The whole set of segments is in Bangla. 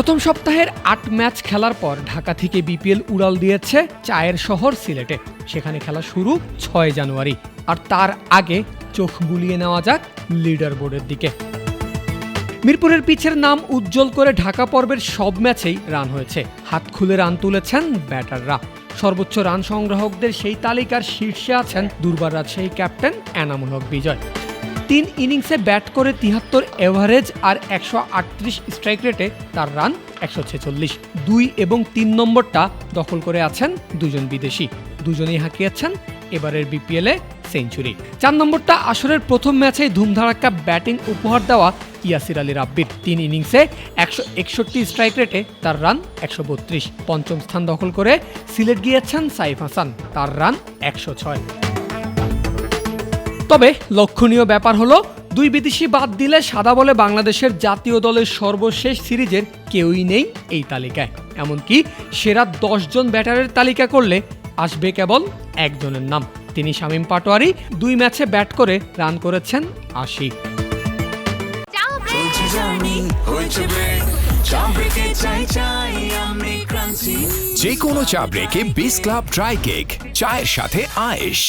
প্রথম সপ্তাহের আট ম্যাচ খেলার পর ঢাকা থেকে বিপিএল উড়াল দিয়েছে চায়ের শহর সিলেটে। সেখানে খেলা শুরু ছয় জানুয়ারি। আর তার আগে চোখ বুলিয়ে নেওয়া যাক লিডার বোর্ডের দিকে। মিরপুরের পিচের নাম উজ্জ্বল করে ঢাকা পর্বের সব ম্যাচেই রান হয়েছে। হাত খুলে রান তুলেছেন ব্যাটাররা। সর্বোচ্চ রান সংগ্রাহকদের সেই তালিকার শীর্ষে আছেন দুর্বার রাজশাহী ক্যাপ্টেন এনামুল হক বিজয়। তিন ইনিংসে ব্যাট করে তিহাত্তর এভারেজ আর একশো আটত্রিশ স্ট্রাইক রেটে তার রান একশো ছেচল্লিশ। দুই এবং তিন নম্বরটা দখল করে আছেন দুজন বিদেশি। দুজনেই হাঁকিয়েছেন এবারের বিপিএলে সেঞ্চুরি। চার নম্বরটা আসরের প্রথম ম্যাচে ধুমধারাক্কা ব্যাটিং উপহার দেওয়া ইয়াসির আলী রাব্বির। তিন ইনিংসে একশো একষট্টি স্ট্রাইক রেটে তার রান একশো বত্রিশ। পঞ্চম স্থান দখল করে সিলেট গিয়েছেন সাইফ হাসান। তার রান একশো ছয়। তবে লক্ষণীয় ব্যাপার হলো দুই বিদেশি বাদ দিলে সাদা বলে বাংলাদেশের জাতীয় দলের সর্বশেষ সিরিজের কেউই নেই এই তালিকায়। এমনকি সেরা দশজন ব্যাটারের তালিকা করলে আসবে কেবল একজনের নাম। তিনি শামীম পাটোয়ারি দুই ম্যাচে ব্যাট করে রান করেছেন আশি। যে কোনো চা ব্রেকে বিস ক্লাব ট্রাই কেক চায়ের সাথে আয়েশ।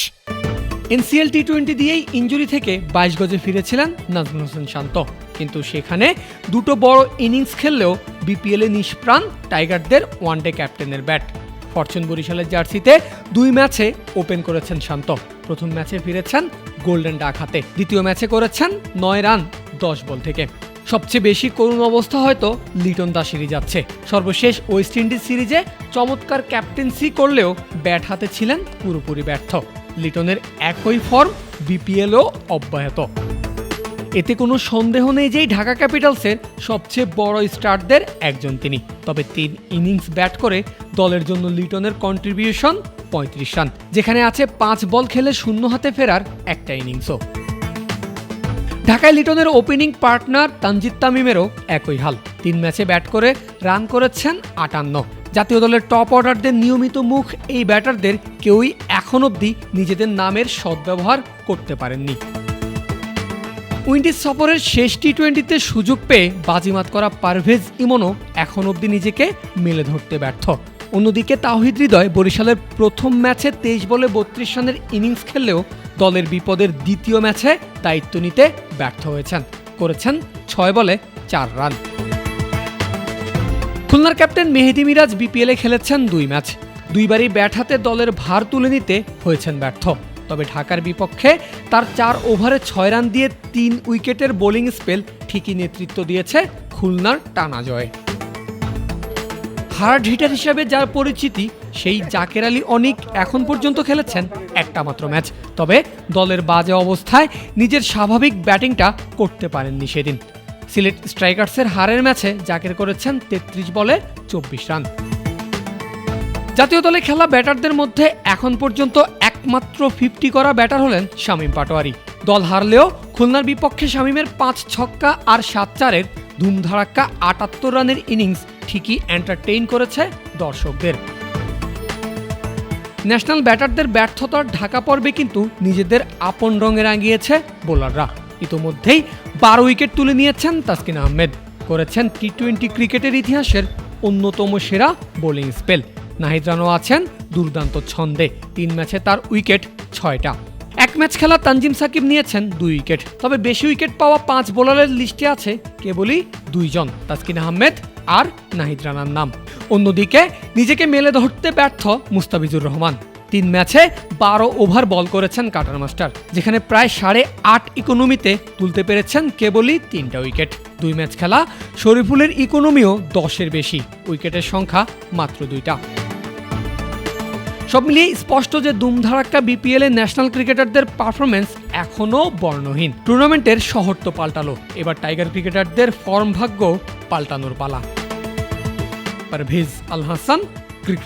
N C L T twenty দিয়েই ইঞ্জুরি থেকে বাইশ গজে ফিরেছিলেন নাজমুল হোসেন শান্ত। কিন্তু সেখানে দুটো বড় ইনিংস খেললেও বিপিএলে নিষ্প্রাণ টাইগারদের ওয়ানডে ক্যাপ্টেনের ব্যাট। ফরচুন বরিশালের জার্সিতে দুই ম্যাচে ওপেন করেছেন শান্ত। প্রথম ম্যাচে ফিরেছেন গোল্ডেন ডাক হাতে, দ্বিতীয় ম্যাচে করেছেন নয় রান, দশ বল থেকে। সবচেয়ে বেশি করুণ অবস্থা হয়তো লিটন দাসেরই যাচ্ছে। সর্বশেষ ওয়েস্ট ইন্ডিজ সিরিজে চমৎকার ক্যাপ্টেন্সি করলেও ব্যাট হাতে ছিলেন পুরোপুরি ব্যর্থ। লিটনের একই ফর্ম বিপিএলও অব্যাহত। এতে কোনো সন্দেহ নেই যেই ঢাকা ক্যাপিটালসের সবচেয়ে বড় স্টারদের একজন তিনি। তবে তিন ইনিংস ব্যাট করে দলের জন্য লিটনের কন্ট্রিবিউশন পঁয়ত্রিশ রান, যেখানে আছে পাঁচ বল খেলে শূন্য হাতে ফেরার একটা ইনিংসও। ঢাকায় লিটনের ওপেনিং পার্টনার তানজিদ তামিমেরও একই হাল। তিন ম্যাচে ব্যাট করে রান করেছেন আটান্ন। জাতীয় দলের টপ অর্ডারদের নিয়মিত মুখ এই ব্যাটারদের কেউই এখন অবধি নিজেদের নামের সদ্ব্যবহার করতে পারেননি। উইন্ডিজ সফরের শেষ টি টোয়েন্টিতে সুযোগ পেয়ে বাজিমাত করা পারভেজ ইমনও এখন অবধি নিজেকে মেলে ধরতে ব্যর্থ। অন্যদিকে তাহিদ হৃদয় বরিশালের প্রথম ম্যাচে তেইশ বলে বত্রিশ রানের ইনিংস খেললেও দলের বিপদের দ্বিতীয় ম্যাচে দায়িত্ব নিতে ব্যর্থ হয়েছেন। করেছেন ছয় বলে চার রান। খুলনার ক্যাপ্টেন মেহেদি মিরাজ বিপিএলে খেলেছেন দুই ম্যাচ। দুইবারই ব্যাট হাতে দলের ভার তুলে নিতে হয়েছেন ব্যর্থ। তবে ঢাকার বিপক্ষে তার চার ওভারে ছয় রান দিয়ে তিন উইকেটের বোলিং স্পেল ঠিকই নেতৃত্ব দিয়েছে খুলনার টানা জয় হার্ড হিটার হিসেবে যার পরিচিতি, সেই জাকের আলী অনিক এখন পর্যন্ত খেলেছেন একটা মাত্র ম্যাচ। তবে দলের বাজে অবস্থায় নিজের স্বাভাবিক ব্যাটিংটা করতে পারেননি সেদিন। সিলেট স্ট্রাইকার্সের হারের ম্যাচে জাকের করেছেন তেত্রিশ বলে চব্বিশ রান। জাতীয় দলে খেলা ব্যাটারদের মধ্যে এখন পর্যন্ত একমাত্র ফিফটি করা ব্যাটার হলেন শামীম পাটোয়ারি। দল হারলেও খুলনার বিপক্ষে শামীমের পাঁচ ছক্কা আর সাত চারের ধুমধারাক্কা আটাত্তর রানের ইনিংস ঠিকই এন্টারটেইন করেছে দর্শকদের। ন্যাশনাল ব্যাটারদের ব্যর্থতার ঢাকা পর্বে কিন্তু নিজেদের আপন রঙে রাঙিয়েছে বোলাররা। ইতোমধ্যেই বারো উইকেট তুলে নিয়েছেন তাসকিন আহমেদ। করেছেন টি টোয়েন্টি ক্রিকেটের ইতিহাসের অন্যতম সেরা বোলিং স্পেল। নাহিদ রানও আছেন দুর্দান্ত ছন্দে। তিন ম্যাচে তার উইকেট ছয়টা। এক ম্যাচ খেলা তানজিম সাকিব নিয়েছেন দুই উইকেট। তবে বেশি উইকেট পাওয়া পাঁচ বোলারের লিস্টে আছে কেবলই দুইজন, তাসকিন আহমেদ আর নাহিদ রানার নাম। অন্যদিকে নিজেকে মেলে ধরতে ব্যর্থ মুস্তাফিজুর রহমান। তিন ম্যাচে বারো ওভার বল করেছেন কাটার মাস্টার, যেখানে প্রায় সাড়ে আট ইকোনমিতে তুলতে পেরেছেন কেবলই তিনটা উইকেট। দুই ম্যাচ খেলা, শরীফুলের ইকোনমিও দশের বেশি, উইকেটের সংখ্যা মাত্র দুইটা। সব মিলিয়ে স্পষ্ট যে দুমধারাক্কা বিপিএল এর ন্যাশনাল ক্রিকেটারদের পারফরমেন্স এখনও বর্ণহীন। টুর্নামেন্টের শহর তো পাল্টালো, এবার টাইগার ক্রিকেটারদের ফর্ম ভাগ্য পাল্টানোর পালা। পারভেজ আল হাসান ক্রিক